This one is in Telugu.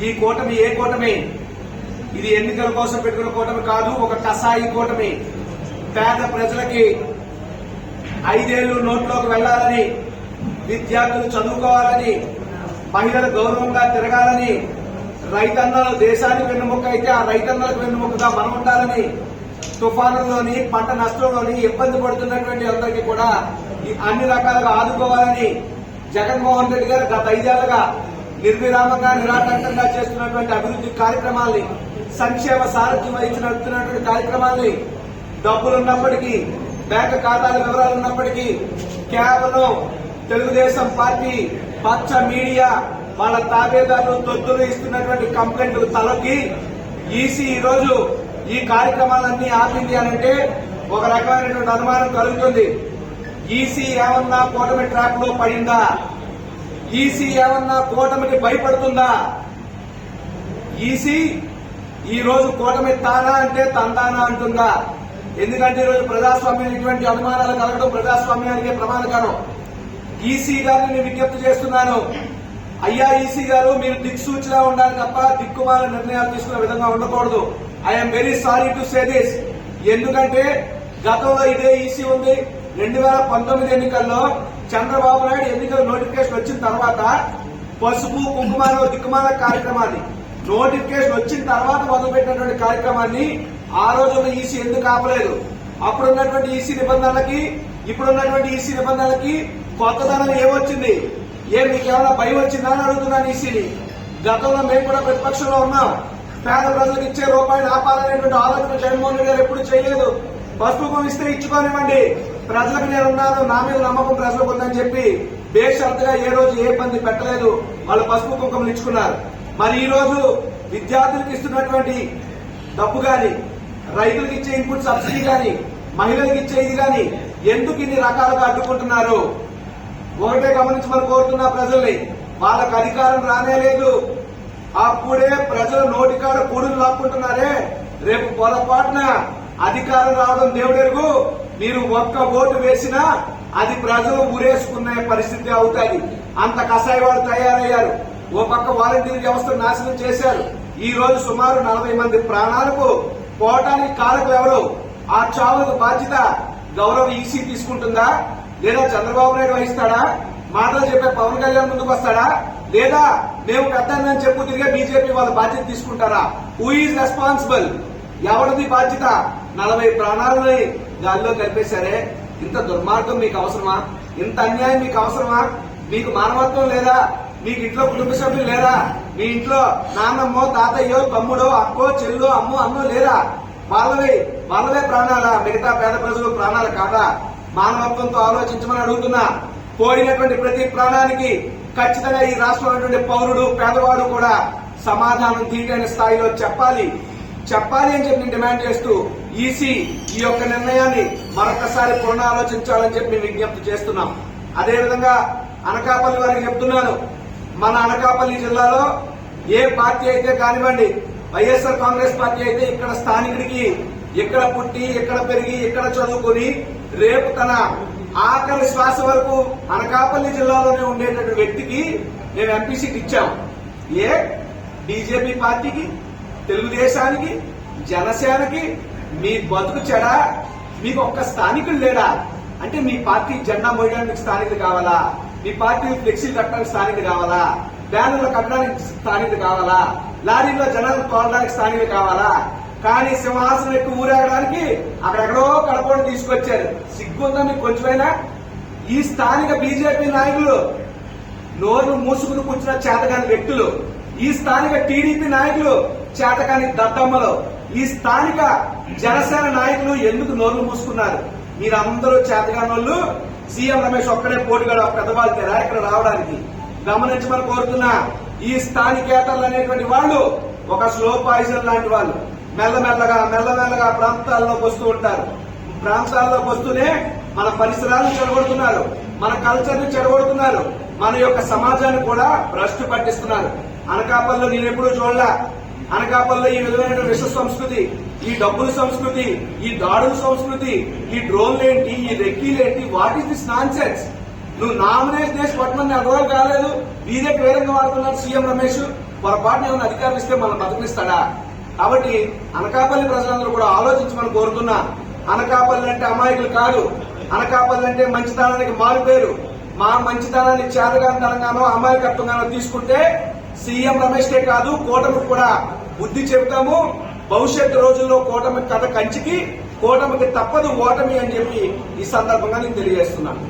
ఈ కూటమి ఏ కూటమి? ఇది ఎన్నికల కోసం పెట్టుకున్న కూటమి కాదు ఒక కసాయి కూటమి. పేద ప్రజలకి ఐదేళ్ళు నోట్లోకి వెళ్ళాలని విద్యార్థులు చదువుకోవాలని మహిళలు గౌరవంగా తిరగాలని రైతన్నలు దేశానికి వెన్నుముక్క అయితే ఆ రైతన్నలకు వెన్నుముక్కగా మనం ఉండాలని తుఫానుల్లోని పంట నష్టంలోని ఇబ్బంది పడుతున్నటువంటి అందరికీ కూడా ఈ అన్ని రకాలుగా ఆదుకోవాలని జగన్మోహన్ రెడ్డి గారు గత ఐదేళ్ళుగా నిర్విరామంగా నిరాటంకంగా చేస్తున్నటువంటి అభివృద్ధి కార్యక్రమాల్ని సంక్షేమ సారథ్యం వహించి నడుపుతున్నటువంటి కార్యక్రమాల్ని డబ్బులున్నప్పటికీ బ్యాంక్ ఖాతాల వివరాలు ఉన్నప్పటికీ కేవలం తెలుగుదేశం పార్టీ పచ్చ మీడియా వాళ్ళ తాబేదారులు తొత్తులు ఇస్తున్నటువంటి కంప్లైంట్లు తలకి ఈసీ ఈ రోజు ఈ కార్యక్రమాలన్నీ ఆపింది అనంటే ఒక రకమైనటువంటి అనుమానం కలుగుతుంది. ఈసీ ఏమన్నా కూటమి ట్రాప్లో పడిందా? ఈసీ ఏమన్నా కూటమికి భయపడుతుందా? ఈసీ ఈ రోజు కూటమి తానా అంటే తందానా అంటుందా? ఎందుకంటే ఈ రోజు ప్రజాస్వామ్యం ఇటువంటి అనుమానాలు కలగడం ప్రజాస్వామ్యానికి ప్రమాదకరం. ఈసీ గారిని నేను విజ్ఞప్తి చేస్తున్నాను. అయ్యా ఈసీ గారు మీరు దిక్సూచిలా ఉండాలి తప్ప దిక్కుమాల నిర్ణయాలు తీసుకునే విధంగా ఉండకూడదు. I'm very sorry to say this ఎందుకంటే గతంలో ఇదే ఈసీ ఉంది. రెండు వేల పంతొమ్మిది ఎన్నికల్లో చంద్రబాబు నాయుడు ఎన్నికల నోటిఫికేషన్ వచ్చిన తర్వాత పసుపు కుంకుమాల దిక్కుమాల కార్యక్రమాన్ని నోటిఫికేషన్ వచ్చిన తర్వాత మొదలుపెట్టినటువంటి కార్యక్రమాన్ని ఆ రోజున ఈసీ ఎందుకు ఆపలేదు? అప్పుడున్నటువంటి ఈసీ నిబంధనలకి ఇప్పుడున్నటువంటి ఈసీ నిబంధనలకి కొత్తదనం ఏమొచ్చింది? ఏం మీకు ఏమైనా భయం వచ్చిందా అని అడుగుతున్నాను ఈసీని. గతంలో మేము కూడా ప్రతిపక్షంలో ఉన్నాం. పేద ప్రజలకు ఇచ్చే రూపాయలు ఆపాలనేటువంటి ఆలోచన జగన్మోహన్ రెడ్డి గారు ఎప్పుడు చేయలేదు. పసుపు ఇస్తే ఇచ్చుకోనివ్వండి. ప్రజలకు నేను ఉన్నాను నా మీద నమ్మకం ప్రజలకు ఉందని చెప్పి బేషరతుగా ఏ రోజు ఏ ఇబ్బంది పెట్టలేదు. వాళ్ళు పసుపు కుంకుమలు ఇచ్చుకున్నారు. మరి ఈ రోజు విద్యార్థులకు ఇస్తున్నటువంటి డబ్బు గాని రైతులకు ఇచ్చే ఇన్పుట్ సబ్సిడీ గాని మహిళలకు ఇచ్చే ఇది గాని ఎందుకు ఇన్ని రకాలుగా అడ్డుకుంటున్నారు? ఒకటే గమనించమని కోరుతున్నా ప్రజల్ని వాళ్ళకు అధికారం రానే లేదు. అప్పుడే ప్రజల నోటికాడ కూడులు లాక్కుంటున్నారే. రేపు పొరపాటున అధికారం రావడం దేవుడెరుగు. మీరు ఒక్క ఓటు వేసినా అది ప్రజలు ఊరేసుకునే పరిస్థితి అవుతాయి. అంత కషాయ వాళ్ళు తయారయ్యారు. ఓ పక్క వాలంటీర్ వ్యవస్థ నాశనం చేశారు. ఈ రోజు సుమారు నలభై మంది ప్రాణాలకు పోవటానికి కారకులు ఎవరు? ఆ చావులకు బాధ్యత గౌరవ ఈసీ తీసుకుంటుందా? లేదా చంద్రబాబు నాయుడు వహిస్తాడా? మాటలు చెప్పే పవన్ కళ్యాణ్ ముందుకు వస్తాడా? లేదా మేము పెద్దని చెప్పు తిరిగే బీజేపీ వాళ్ళ బాధ్యత తీసుకుంటారా? హూ ఈజ్ రెస్పాన్సిబుల్ ఎవరిది బాధ్యత? నలభై ప్రాణాలని గాల్లో కలిపేశారే? ఇంత దుర్మార్గం మీకు అవసరమా? ఇంత అన్యాయం మీకు అవసరమా? మీకు మానవత్వం లేదా? మీకు ఇంట్లో కుటుంబ సభ్యులు లేరా మీ ఇంట్లో నాన్నమ్మో తాతయ్యో తమ్ముడో అక్కో చెల్లో అమ్మో అన్నో లేరా? వాళ్ళవి వాళ్ళవే ప్రాణాలా? మిగతా పేద ప్రజలు ప్రాణాలు కాదా? మానవత్వంతో ఆలోచించమని అడుగుతున్నా. పోయినటువంటి ప్రతి ప్రాణానికి ఖచ్చితంగా ఈ రాష్ట్రంలో పౌరుడు పేదవాడు కూడా సమాధానం తీయని స్థాయిలో చెప్పాలి. చెప్పాలి అని చెప్పి నేను డిమాండ్ చేస్తూ ఈసీ ఈ యొక్క నిర్ణయాన్ని మరొకసారి పునరాలోచించాలని చెప్పి మేము విజ్ఞప్తి చేస్తున్నాం. అదేవిధంగా అనకాపల్లి వారికి చెప్తున్నాను. మన అనకాపల్లి జిల్లాలో ఏ పార్టీ అయితే కానివ్వండి వైఎస్ఆర్ కాంగ్రెస్ పార్టీ అయితే ఇక్కడ స్థానికుడికి ఇక్కడ పుట్టి ఇక్కడ పెరిగి ఇక్కడ చదువుకుని రేపు తన ఆఖరి శ్వాస వరకు అనకాపల్లి జిల్లాలోనే ఉండేటటువంటి వ్యక్తికి మేము ఎంపీ సీట్ ఇచ్చాం. ఏ? బీజేపీ పార్టీకి తెలుగుదేశానికి జనసేనకి మీ బతుకు చెడ మీకు ఒక్క స్థానికులు లేడా? అంటే మీ పార్టీ జెండా మోయడానికి స్థానికులు కావాలా? మీ పార్టీ ఫ్లెక్సీలు కట్టడానికి స్థానికులు కావాలా? బ్యానర్లు కట్టడానికి స్థానికులు కావాలా? లారీలో జనాలు తోలడానికి స్థానికులు కావాలా? కానీ సింహాసనం ఎక్కువ ఊరేగడానికి అక్కడెక్కడో కడపడి తీసుకొచ్చారు. సిగ్గుందా మీకు కొంచెమైనా? ఈ స్థానిక బీజేపీ నాయకులు నోరు మూసుకుని కూర్చున్న చేతగాని వ్యక్తులు ఈ స్థానిక టీడీపీ నాయకులు చేతకాని దద్దమ్మలు ఈ స్థానిక జనసేన నాయకులు ఎందుకు నోర్లు మూసుకున్నారు? మీరందరూ చేతకాని వాళ్ళు సీఎం రమేష్ ఒక్కడే పోటీగా పెద్దవాళ్ళు తెరా ఇక్కడ రావడానికి గమనించమని కోరుతున్నా ఈ స్థానికేతర్లు అనేటువంటి వాళ్ళు ఒక స్లో పాయిజన్ లాంటి వాళ్ళు. మెల్లమెల్లగా మెల్లమెల్లగా ప్రాంతాల్లోకి వస్తూ ఉంటారు. ప్రాంతాల్లోకి వస్తూనే మన పరిసరాలను చెడగొడుతున్నారు మన కల్చర్ని చెడగొడుతున్నారు మన యొక్క సమాజాన్ని కూడా భ్రష్టు పట్టిస్తున్నారు. అనకాపల్లిలో నేను ఎప్పుడూ చూడలా. అనకాపల్లిలో ఈ విధమైన విశ్వ సంస్కృతి ఈ డబ్బుల సంస్కృతి ఈ దాడుల సంస్కృతి ఈ డ్రోన్లు ఏంటి ఈ రెక్కీలు ఏంటి what is this nonsense నువ్వు నామినేషన్ చేసి పట్టమని అగోలు కాలేదు. వీధకి వేరంగా వాడుతున్నారు సీఎం రమేష్. పొరపాటున ఏమైనా అధికారులు ఇస్తే మనం బతికిస్తాడా? కాబట్టి అనకాపల్లి ప్రజలందరూ కూడా ఆలోచించమని కోరుతున్నా. అనకాపల్లి అంటే అమాయకులు కాదు. అనకాపల్లి అంటే మంచితనానికి మారు పేరు. మా మంచితనాన్ని చేతగాంతనంగానో అమాయకత్వంగానో తీసుకుంటే సీఎం రమేష్ కాదు కూటమికి కూడా బుద్ధి చెబుతాము. భవిష్యత్తు రోజుల్లో కూటమి కథ కంచికి కూటమికి తప్పదు ఓటమి అని చెప్పి ఈ సందర్భంగా నేను తెలియజేస్తున్నాను.